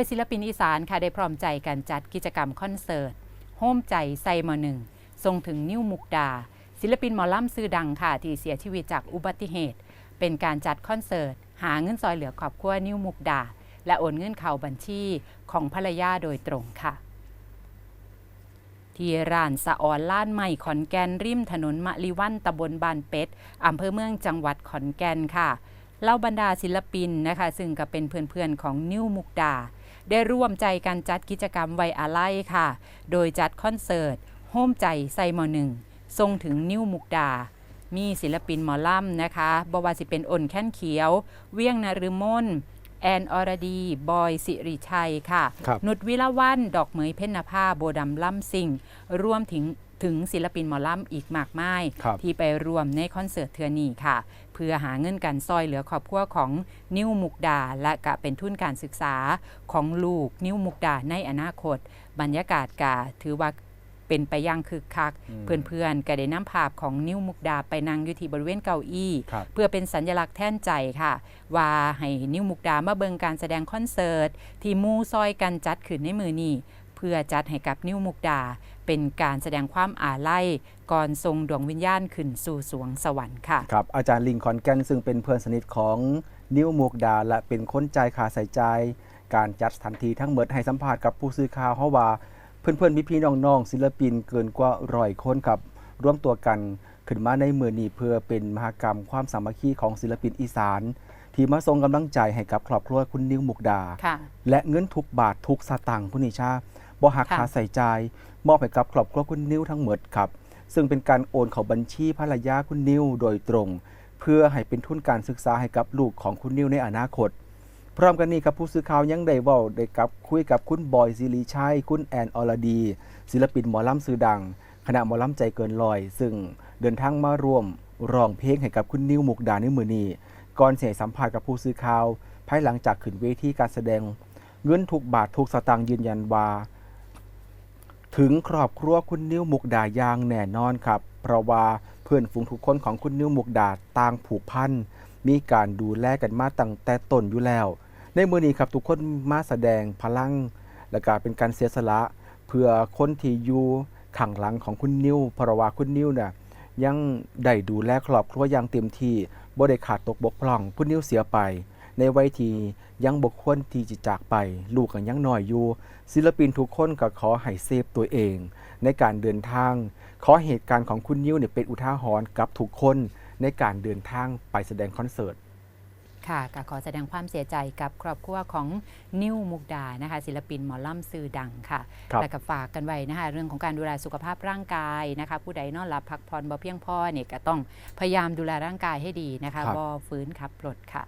ยศิลปินอีสานค่ะได้พร้อมใจกันจัดกิจกรรมคอนเสิร์ตโฮมใจไซมอหนึ่งทรงถึงนิ้วมุกดา ศิลปินหมอลำซื่อดังค่ะ ที่เสียชีวิตจากอุบัติเหตุ เป็นการจัดคอนเสิร์ต หาเงินซอยเหลือครอบครัวนิ้วมุกดา และโอนเงินเข้าบัญชีของภรรยาโดยตรงค่ะ ที่ร้านสะออนล้านใหม่ขอนแก่นริมถนนมะลิวันตำบลบานเป็ดอำเภอเมืองจังหวัดขอนแก่นค่ะ เล่าบรรดาศิลปินนะคะซึ่งก็เป็นเพื่อนๆของนิ้วมุกดา ได้ร่วมใจกันจัดกิจกรรมไว้อาลัยค่ะ โดยจัดคอนเสิร์ตโฮมใจไซมอหนึ่งทรงถึงนิ้วมุกดา มีศิลปินหมอลำนะคะบว่าสิเป็นอ่นแค้นเขียว เวียงนฤมลแอนอรดี บอยสิริชัยค่ะครับนุชวิลาวัน ดอกเหมยเพ่นนภาโบดำล่ำสิงรวมถึง ถึงศิลปินหมอลำอีกมากมายครับที่ไปรวมในคอนเสิร์ตเทือนีค่ะ เพื่อหาเงินกันซอยเหลือครอบครัวของนิ้วมุกดา และกะเป็นทุนการศึกษาของลูกนิ้วมุกดาในอนาคต บรรยากาศกะถือว่าเป็นไปอย่างคึกคัก เพื่อนๆก็ได้นำภาพของนิ้วมุกดาไปนั่งอยู่ที่บริเวณเก้าอี้ครับเพื่อเป็นสัญลักษณ์แท่นใจค่ะ ว่าให้นิ้วมุกดามาเบิงการแสดงคอนเสิร์ต ที่หมู่ซอยกันจัดขึ้นในมือนี้ เพื่อจัดให้กับนิ้วมุกดา เป็นการแสดงความอาลัยก่อนทรงดวงวิญญาณขึ้นสู่สวงสวรรค์ค่ะครับอาจารย์ลิงคอนแกนซึ่งเป็นเพื่อนสนิทของนิวมุกดา และเป็นคนใจายขาใส่ใจ การจัดสถานที่ทั้งหมดให้สัมภาษณ์กับผู้สื่อข่าวเพราะว่าเพื่อนๆพี่ๆน้องๆศิลปินเกินกว่าร้อยคนครับร่วมตัวกันขึ้นมาในมือนี้เพื่อเป็นมหกรรมความสามัคคีของศิลปินอีสาน ที่มาส่งกำลังใจให้กับครอบครัวคุณนิวมุกดาค่ะและเงินทุกบาททุกสตางค์ผู้นิชา บ่หักค่ะค่าใส่ใจายมอบให้กับครอบครัวคุณนิวทั้งหมดครับ ซึ่งเป็นการโอนเข้าบัญชีภรรยาคุณนิวโดยตรง เพื่อให้เป็นทุนการศึกษาให้กับลูกของคุณนิวในอนาคต พร้อมกันนี้ครับผู้สื่อข่าวยังได้เว้าได้กับคุยกับคุณบอยซิริชัยคุณแอนอรดี ศิลปินหมอลำซื่อดังคณะหมอลำใจเกินลอย ซึ่งเดินทางมาร่วมร้องเพลงให้กับคุณนิวมุกดาในมือนี้ก่อนเสียสัมภาษณ์กับผู้สื่อข่าว ภายหลังจากขึ้นเวทีการแสดง เงินทุกบาททุกสตางค์ยืนยันว่า ถึงครอบครัวคุณนิ้วมุกดาอย่างแน่นอนครับ เพราะว่าเพื่อนฝูงทุกคนของคุณนิ้วมุกดาต่างผูกพันมีการดูแลกันมาตั้งแต่ต้นอยู่แล้ว ในมือนี้ครับทุกคนมาแสดงพลัง และก็เป็นการเสียสละ เพื่อคนที่อยู่ข้างหลังของคุณนิ้วเพราะว่าคุณนิ้วเนี่ยยังได้ดูแลครอบครัวอย่างเต็มที่บ่ได้ขาดตกบกพร่อง คุณนิ้วเสียไป ในวัยที่ยังบกควรที่จะจากไป ลูกก็ยังน้อยอยู่ ศิลปินทุกคนก็ขอให้เซฟตัวเอง ในการเดินทาง ขอเหตุการณ์ของคุณนิ้วเนี่ยเป็นอุทาหรณ์กับทุกคนในการเดินทางไปแสดงคอนเสิร์ตค่ะก็ขอแสดงความเสียใจกับครอบครัวของนิ้วมุกดานะคะ ศิลปินหมอลำซื่อดังค่ะครับและก็ฝากกันไว้นะคะ เรื่องของการดูแลสุขภาพร่างกายนะคะ ผู้ใดนอนหลับพักผ่อนบ่เพียงพอเนี่ยก็ต้องพยายามดูแลร่างกายให้ดีนะคะครับบ่ฟื้นขับรถค่ะ